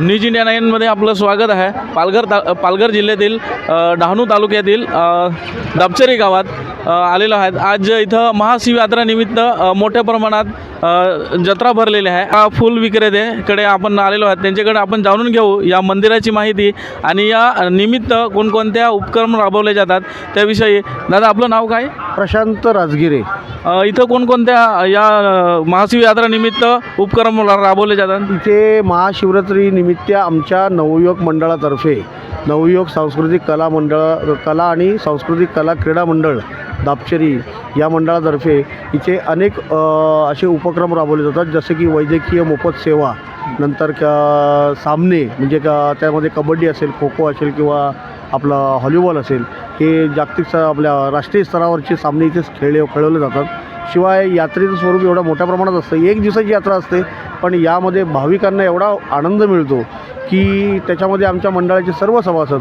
News India नाईनमध्ये आपलं स्वागत आहे. पालघर ता पालघर जिल्ह्यातील डहाणू तालुक्यातील दापचरी गावात. आलेलो आहेत. आज इथं महाशिवयात्रानिमित्त मोठ्या प्रमाणात जत्रा भरलेली आहे. हा फुल विक्रेतेकडे आपण आलेलो आहोत. त्यांच्याकडे आपण जाणून घेऊ या मंदिराची माहिती आणि या निमित्त कोणकोणत्या उपक्रम राबवले जातात त्याविषयी. दादा आपलं नाव काय? प्रशांत राजगिरे. इथं कोणकोणत्या या महाशिवयात्रानिमित्त उपक्रम राबवले जातात? इथे महाशिवरात्री निमित्त आमच्या नवयुवक मंडळातर्फे नवयुवक सांस्कृतिक कला मंडळ कला आणि सांस्कृतिक कला क्रीडा मंडळ दापचेरी या मंडळातर्फे इथे अनेक असे उपक्रम राबवले जातात. जसे की वैद्यकीय मोफत सेवा नंतर क सामने म्हणजे क त्यामध्ये कबड्डी असेल खो खो असेल किंवा आपला हॉलीबॉल असेल हे जागतिक स आपल्या राष्ट्रीय स्तरावरचे सामने इथेच खेळले खेळवले जातात. शिवाय यात्रेचं स्वरूप एवढ्या मोठ्या प्रमाणात असतं. एक दिवसाची यात्रा असते पण यामध्ये भाविकांना एवढा आनंद मिळतो की त्याच्यामध्ये आमच्या मंडळाचे सर्व सभासद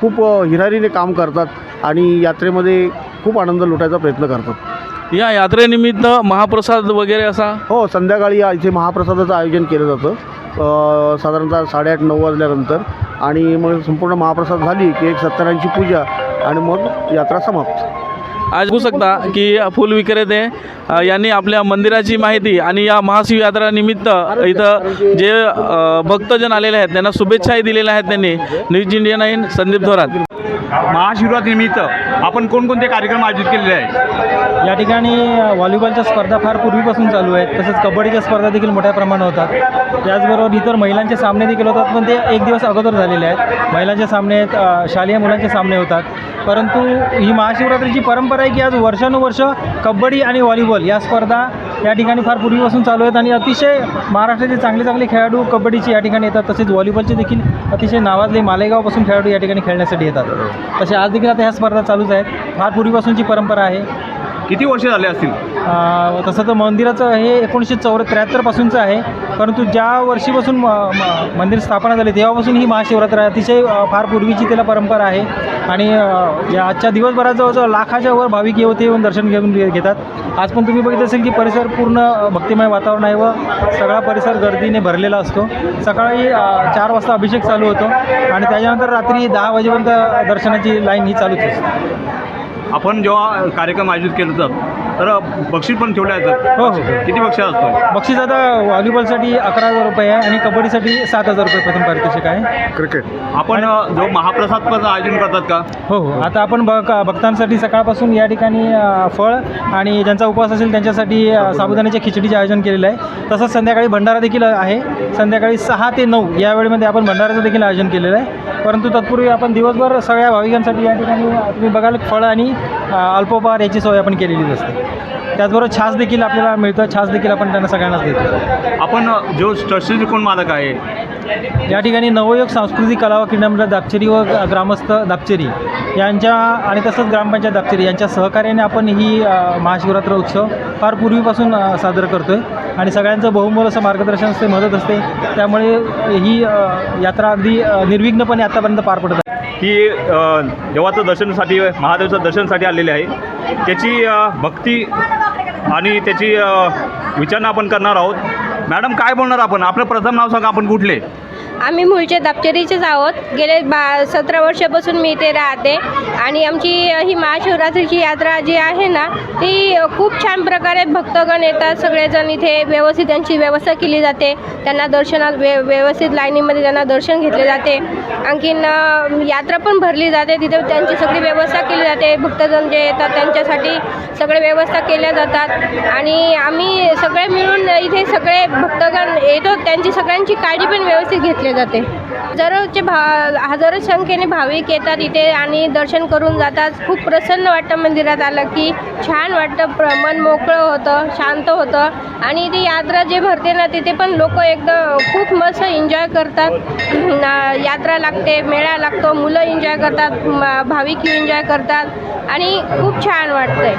खूप हिरारीने काम करतात आणि यात्रेमध्ये खूप आनंद लुटायचा प्रयत्न करतात. या यात्रेनिमित्त महाप्रसाद वगैरे असा? हो संध्याकाळी या इथे महाप्रसादाचं आयोजन केलं जातं. साधारणतः साडेआठ नऊ वाजल्यानंतर आणि मग संपूर्ण महाप्रसाद झाली की एक सत्यनारायणची पूजा आणि मग यात्रा समाप्त. आज बघू शकता की फुल विक्रेते यांनी आपल्या मंदिराची माहिती आणि या महाशिव यात्रा निमित्त इथं जे भक्तजन आलेले आहेत त्यांना शुभेच्छाही दिलेल्या आहेत त्यांनी. News India nine Sandeep Thorat. महाशिवरात्रीनिमित्त आपण कोणकोणते कार्यक्रम आयोजित केलेले आहेत? या ठिकाणी व्हॉलीबॉलच्या स्पर्धा फार पूर्वीपासून चालू आहेत. तसंच कबड्डीच्या स्पर्धा देखील मोठ्या प्रमाणात होतात. त्याचबरोबर इतर महिलांचे सामने देखील होतात पण ते एक दिवस अगोदर झालेले आहेत. महिलांचे सामने आहेत शालेय मुलांचे सामने होतात. परंतु ही महाशिवरात्रीची परंपरा आहे की आज वर्षानुवर्ष कबड्डी आणि व्हॉलीबॉल या स्पर्धा या ठिकाणी फार पूर्वीपासून चालू आहेत आणि अतिशय महाराष्ट्राचे चांगले चांगले खेळाडू कबड्डीचे या ठिकाणी येतात तसेच व्हॉलीबॉलचे देखील अतिशय नावाजले मालेगावपासून खेळाडू या ठिकाणी खेळण्यासाठी येतात. तसे आज देखील आता ह्या स्पर्धा चालूच आहेत. फार पूर्वीपासूनची परंपरा आहे. किती वर्ष झाले असतील? तसं तर मंदिराचं हे एकोणीसशे चौऱ्या त्र्याहत्तरपासूनचं आहे. परंतु ज्या वर्षीपासून म- म- मंदिर स्थापना झाली तेव्हापासून ही महाशिवरात्र अतिशय फार पूर्वीची त्याला परंपरा आहे. आणि या आजच्या दिवसभरात जवळजवळ लाखाच्या वर भाविक येऊ ते येऊन दर्शन घेऊन घेतात. आज पण तुम्ही बघित असेल की परिसर पूर्ण भक्तिमय वातावरण आहे व सगळा परिसर गर्दीने भरलेला असतो. सकाळी चार वाजता अभिषेक चालू होतो आणि त्याच्यानंतर रात्री दहा वाजेपर्यंत दर्शनाची लाईन ही चालूच असते. आपण जेव्हा कार्यक्रम आयोजित केले जातात तर बक्षीस पण ठेवले जातात हो, हो. किती बक्षीस असतो बक्षीस आता व्हॉलीबॉलसाठी अकरा हजार रुपये आहे आणि कबड्डीसाठी सात हजार रुपये प्रथम पारितोषिक आहे. क्रिकेट. आपण जो महाप्रसाद पण आयोजन करतात का? हो हो. आता आपण बघ भक्तांसाठी सकाळपासून या ठिकाणी फळ आणि ज्यांचा उपवास असेल त्यांच्यासाठी साबुदाण्याच्या खिचडीचे आयोजन केलेलं आहे. तसंच संध्याकाळी भंडारा देखील आहे. संध्याकाळी सहा ते नऊ या वेळेमध्ये आपण भंडाराचं देखील आयोजन केलेलं आहे. परंतु तत्पूर्वी आपण दिवसभर सगळ्या भाविकांसाठी या ठिकाणी तुम्ही बघाल फळ आणि अल्पोपहार याची सोय आपण केलेलीच असते. त्याचबरोबर छास देखील आपल्याला मिळतं. छास देखील आपण त्यांना सगळ्यांनाच देतो. आपण जो ट्रस्टी कोण मालक आहे? या ठिकाणी नवयोग सांस्कृतिक कला व क्रीडा मंडळ दापचेरी व ग्रामस्थ दापचेरी यांच्या आणि तसंच ग्रामपंचायत दापचेरी यांच्या सहकार्याने आपण ही महाशिवरात्र उत्सव फार पूर्वीपासून साजरा करतो आहे आणि सगळ्यांचं बहुमोल असं मार्गदर्शन असते मदत असते. त्यामुळे ही यात्रा अगदी निर्विघ्नपणे आत्तापर्यंत पार पडत आहे. ही देवाचं दर्शनासाठी महादेवाचं दर्शनासाठी आलेली आहे. त्याची भक्ती आणि त्याची विचारणा आपण करणार आहोत. मॅडम काय बोलणार आपण? आपलं प्रथम नाव सांगा आपण कुठले? आम्ही मूळचे दापचेरीचेच आहोत. गेले बा सतरा वर्षापासून मी इथे राहते. आणि आमची ही महाशिवरात्रीची यात्रा जी आहे ना ती खूप छान प्रकारे भक्तगण येतात. सगळेजण इथे व्यवस्थित त्यांची व्यवस्था केली जाते. त्यांना दर्शनात व्य व्यवस्थित लाईनीमध्ये त्यांना दर्शन घेतले जाते. आणखीन यात्रा पण भरली जाते. तिथे त्यांची सगळी व्यवस्था केली जाते. भक्तजन जे येतात त्यांच्यासाठी सगळे व्यवस्था केल्या जातात. आणि आम्ही सगळे मिळून इथे सगळे भक्तगण येतो त्यांची सगळ्यांची काळजी पण व्यवस्थित घेतली जाते. हजारोचे भा हजारो संख्येने भाविक येतात इथे आणि दर्शन करून जातात. खूप प्रसन्न वाटतं मंदिरात आलं की छान वाटतं प्र मन मोकळं होतं शांत होतं. आणि ती यात्रा जे भरते ना तिथे पण लोक एकदम खूप मस्त एन्जॉय करतात. यात्रा लागते मेळा लागतो मुलं एन्जॉय करतात भाविक एन्जॉय करतात. आणि खूप छान वाटतंय.